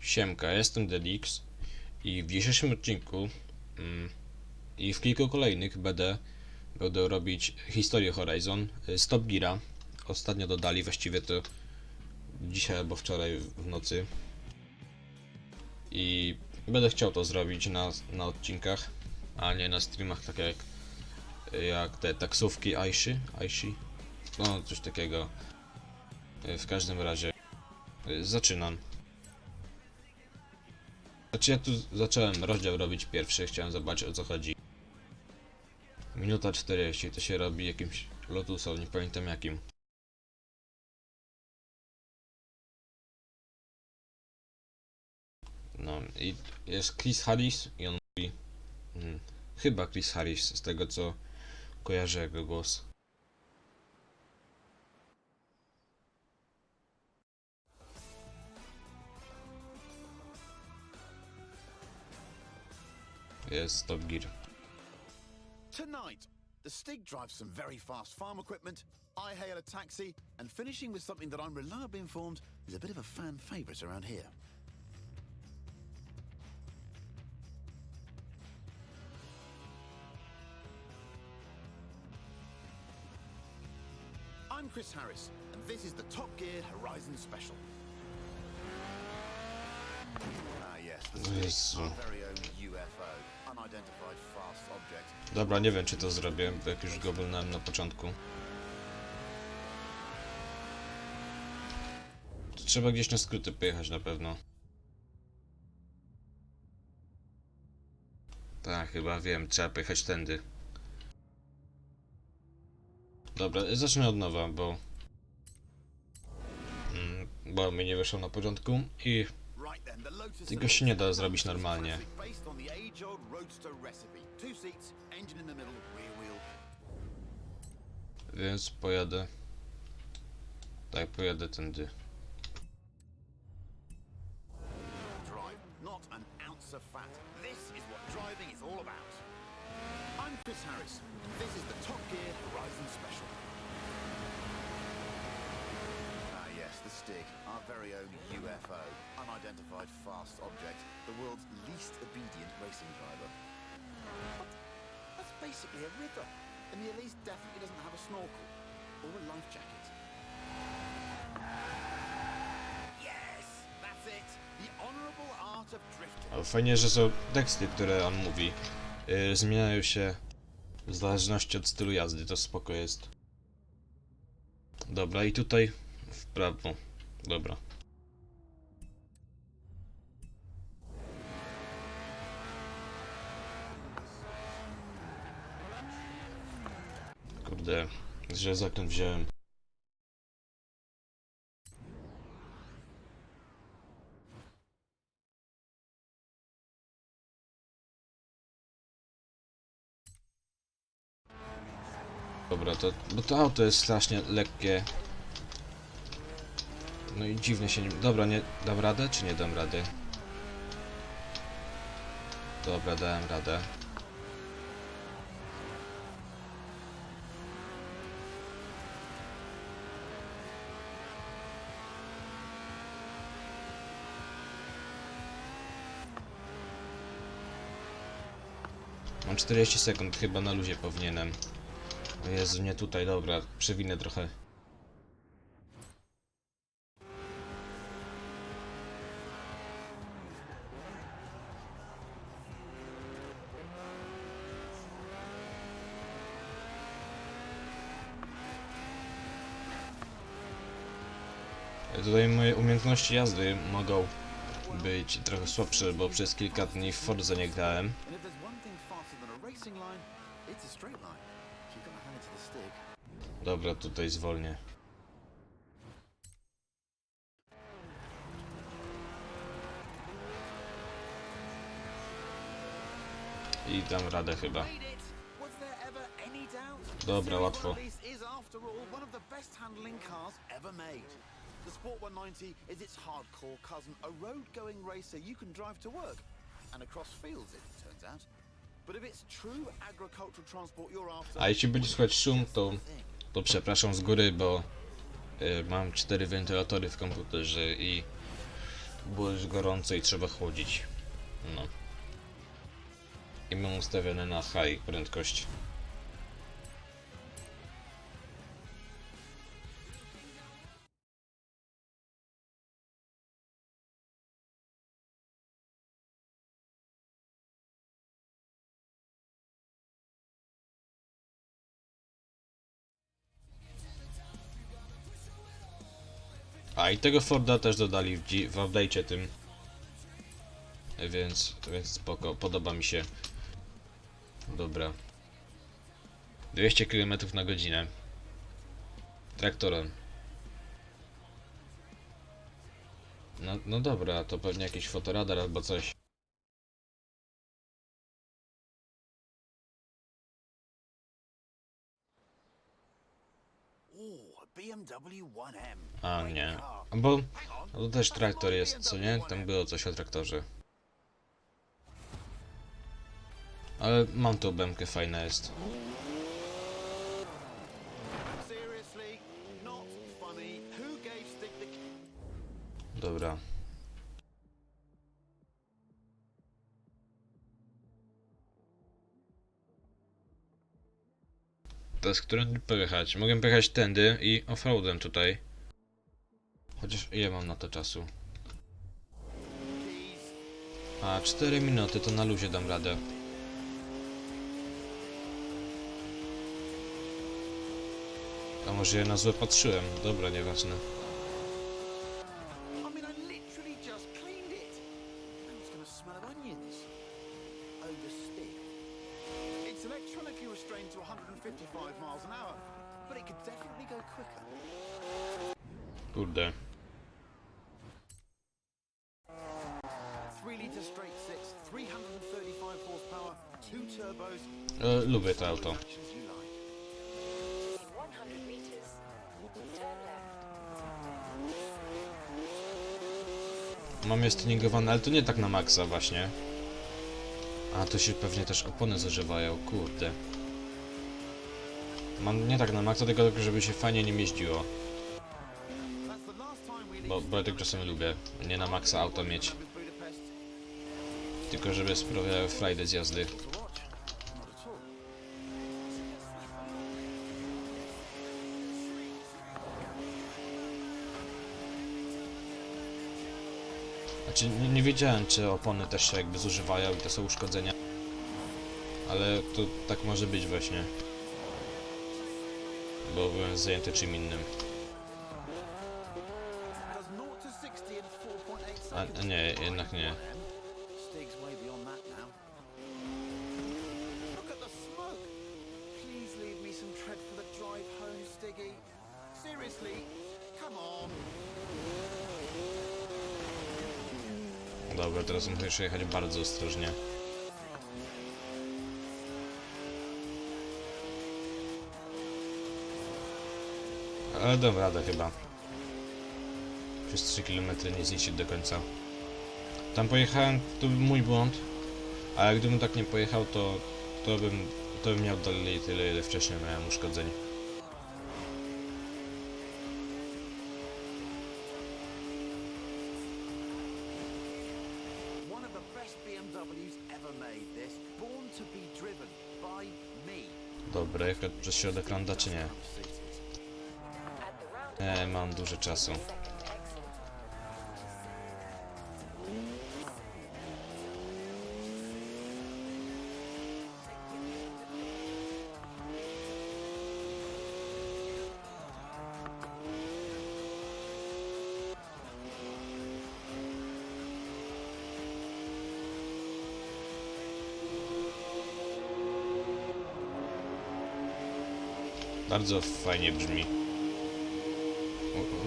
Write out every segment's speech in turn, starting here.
Siemka, jestem Delix i w dzisiejszym odcinku mm, i w kilku kolejnych będę, będę robić historię Horizon y, z Top Geara. Ostatnio dodali, właściwie to dzisiaj albo wczoraj w nocy. I będę chciał to zrobić na, na odcinkach, a nie na streamach, tak jak, jak te taksówki Aishi, Aishi, no coś takiego. Y, W każdym razie y, zaczynam. Znaczy ja tu zacząłem rozdział robić pierwszy, chciałem zobaczyć o co chodzi. Minuta 40, to się robi jakimś Lotusem, nie pamiętam jakim. No i jest Chris Harris i on mówi... Hmm, chyba Chris Harris, z tego co kojarzę jego głos. Jest Top Gear. Tonight, the Stig drives some very fast farm equipment, I hail a taxi, and finishing with something that I'm reliably informed is a bit of a fan favourite around here. I'm Chris Harris, and this is the Top Gear Horizon Special. Dobra, nie wiem czy to zrobię, bo jak już go oglądałem na początku. Trzeba gdzieś na skróty pojechać na pewno. Tak, chyba wiem, trzeba pojechać tędy. Dobra, zacznę od nowa, bo... Mm, bo mi nie wyszło na początku i Tego się nie da zrobić normalnie. Więc pojadę. Tak, pojadę tędy. Chris Harris. This is the Top Gear Horizon Special. Stig, our very own UFO, unidentified fast object, the world's least obedient racing driver. What? That's basically a river, and the Elise definitely doesn't have a snorkel or a life jacket. Yes, that's it. The honourable art of drifting. Fajnie, że są teksty, które on mówi. Yy, zmieniają się w zależności od stylu jazdy, to spoko jest. Dobra, i tutaj w prawo. Dobra. Kurde, że zakręt wziąłem. Dobra, to, bo to auto jest strasznie lekkie. No i dziwnie się nie... Dobra, nie dam radę, czy nie dam rady? Dobra, dałem radę. Mam 40 sekund, chyba na luzie powinienem. O Jezu, nie tutaj, dobra, przewinę trochę. Tutaj moje umiejętności jazdy mogą być trochę słabsze, bo przez kilka dni w Forza nie grałem. Dobra, tutaj zwolnię. I dam radę chyba. Dobra, łatwo. The Sport 190 is its hardcore cousin, a road-going racer you can drive to work and across fields, it turns out. But if it's true agricultural transport you're after, A jeśli będzie słychać szum, to, to przepraszam z góry, bo y, mam cztery wentylatory w komputerze i Było już gorąco i trzeba chłodzić. No. I mam ustawione na high prędkość. A i tego Forda też dodali w, w update'cie tym. Więc, więc spoko, podoba mi się. Dobra. 200 km na godzinę. Traktorem. No, no dobra, to pewnie jakiś fotoradar albo coś. A BMW 1M. A Great nie. Bo to też traktor jest, co nie? Tam było coś o traktorze. Ale mam tą bębkę, fajna jest. Seriously, Teraz którędy pojechać? Mogę pojechać tędy i offroadem tutaj. Chociaż ile mam na to czasu? A, 4 minuty to na luzie dam radę. A może ja na złe patrzyłem? Dobra, nieważne. Restrained to 155 miles an hour, but it could definitely go quicker. Kurde. 3 litre straight six, 335 horsepower, two turbos. E, lubię to auto. Actions you like. In 100 meters, turn left. Mam je stuningowane, ale to nie tak na maksa właśnie. A tu się pewnie też opony zużywają, kurde. Mam nie tak na maksa, tylko żeby się fajnie nim jeździło. Bo, bo ja tak czasem lubię nie na maksa auto mieć, tylko żeby sprawiały frajdę z jazdy. Znaczy nie, nie wiedziałem czy opony też się jakby zużywają i to są uszkodzenia. Ale to tak może być właśnie. Bo byłem zajęty czym innym. Does 0 to 60 in 4.8 A, nie, jednak nie. Dobra, teraz muszę jechać bardzo ostrożnie. Ale dam radę chyba. Przez 3 km nie zniszczyć do końca. Tam pojechałem, to był mój błąd. Ale gdybym tak nie pojechał, to, to, bym, to bym miał dalej tyle, ile wcześniej miałem uszkodzeń. Dobra, jechać przez środek ląda czy nie? Nie, mam dużo czasu. Bardzo fajnie brzmi.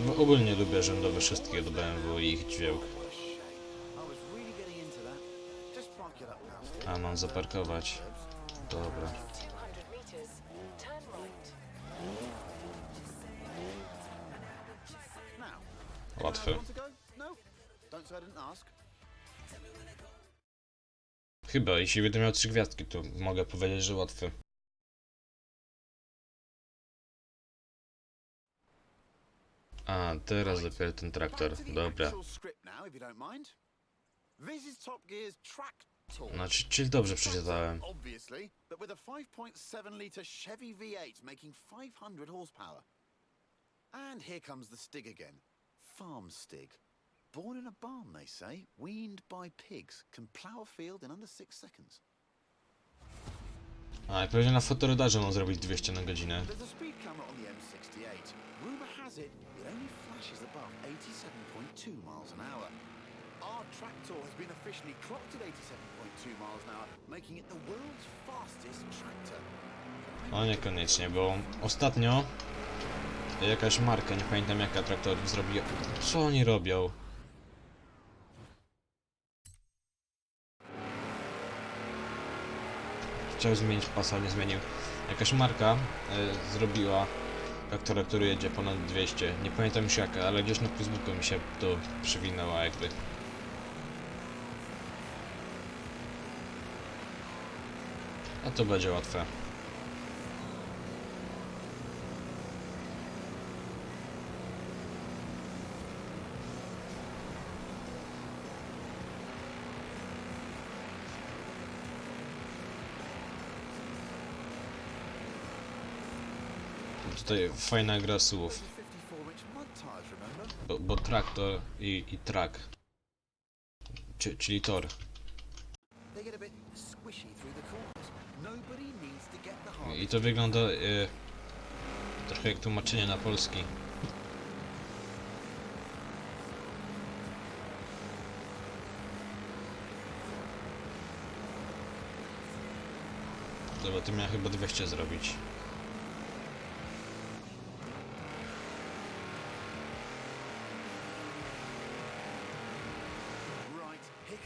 O- Ogólnie lubię rzędowe wszystkie do BMW i ich dźwięk. A mam zaparkować. Dobra. 200 meters, turn right. Now. Łatwe. Want to go? No? Don't say I didn't ask. Chyba, jeśli będę miał trzy gwiazdki, to mogę powiedzieć, że łatwe. A, teraz dopiero ten traktor. Back to the Dobra. actual script now, if you don't mind. This is Top Gear's Tractor. Znaczy, czyli dobrze przeczytałem. Obviously, but with a 5.7 litre Chevy V8 making 500 horsepower. And here comes the Stig again. Farm Stig. Born in a barn, they say, weaned by pigs, can plough a field in under six seconds. A, i pewnie na fotoradarze mam zrobić 200 na godzinę. There's a speed camera on the M68. Rumour has it it only flashes above 87.2 miles an hour. Our tractor has been officially clocked at 87.2 miles an hour, making it the world's fastest tractor. No niekoniecznie, bo ostatnio jakaś marka, nie pamiętam jaka traktorów zrobiła. Co oni robią? Chciał zmienić pas, ale nie zmienił. Jakaś marka e, zrobiła traktora, który jedzie ponad 200. Nie pamiętam już jaka, ale gdzieś na Facebooku mi się to przywinęło jakby. A to będzie łatwe. Tutaj fajna gra słów, Those are 54 inch mud tyres, remember? bo, bo traktor i, i track, Ci- czyli tor. To. I to wygląda e, trochę jak tłumaczenie na polski. Dobra, ty miałem chyba 200 zrobić.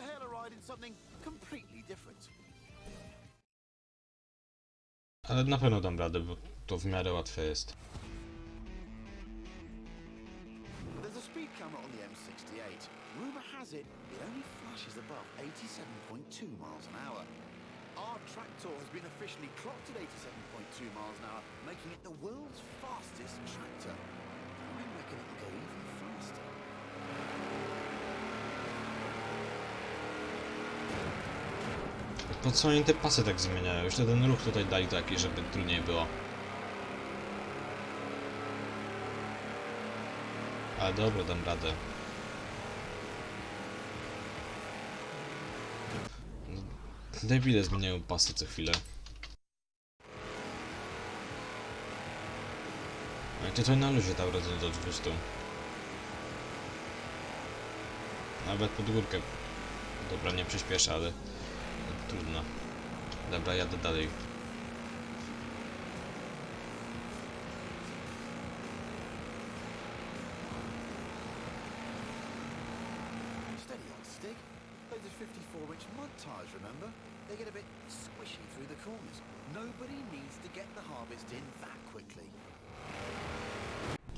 hail a ride in something completely different. Ale na pewno dam radę, bo to w miarę łatwe jest. There's a speed camera on the M68. Rumour has it it only flashes above 87.2 miles an hour. Our tractor has been officially clocked at 87.2 miles an hour, making it the world's fastest tractor. I reckon it can go even faster. Po co oni te pasy tak zmieniają? Już ten ruch tutaj dali taki, żeby trudniej było. Ale dobra, dam radę. Debile zmieniają pasy co chwilę. No i tutaj na luzie dał radę do 200. Nawet pod górkę. Dobra, nie przyspieszę, ale trudno. Dobra, jadę dalej.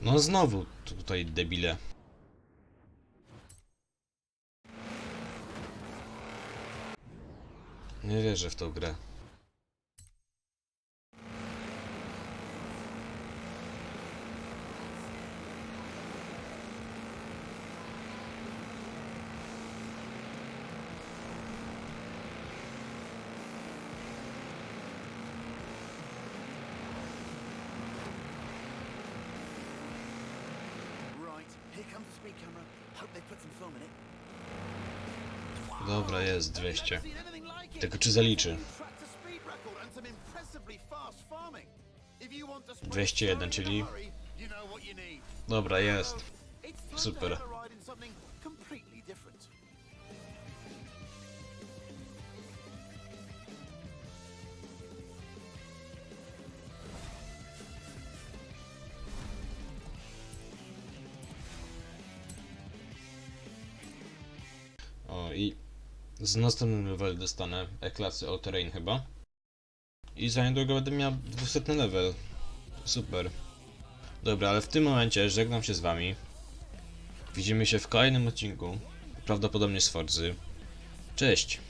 No znowu tutaj debile. Nie wierzę w tą grę. Dobra, jest 200. Tylko czy zaliczy? 201, czyli... Dobra, jest. Super. Z następnym level dostanę E-klasy All Terrain chyba. I za niedługo będę miał 200 level. Super. Dobra, ale w tym momencie żegnam się z wami. Widzimy się w kolejnym odcinku. Prawdopodobnie z Forzy. Cześć!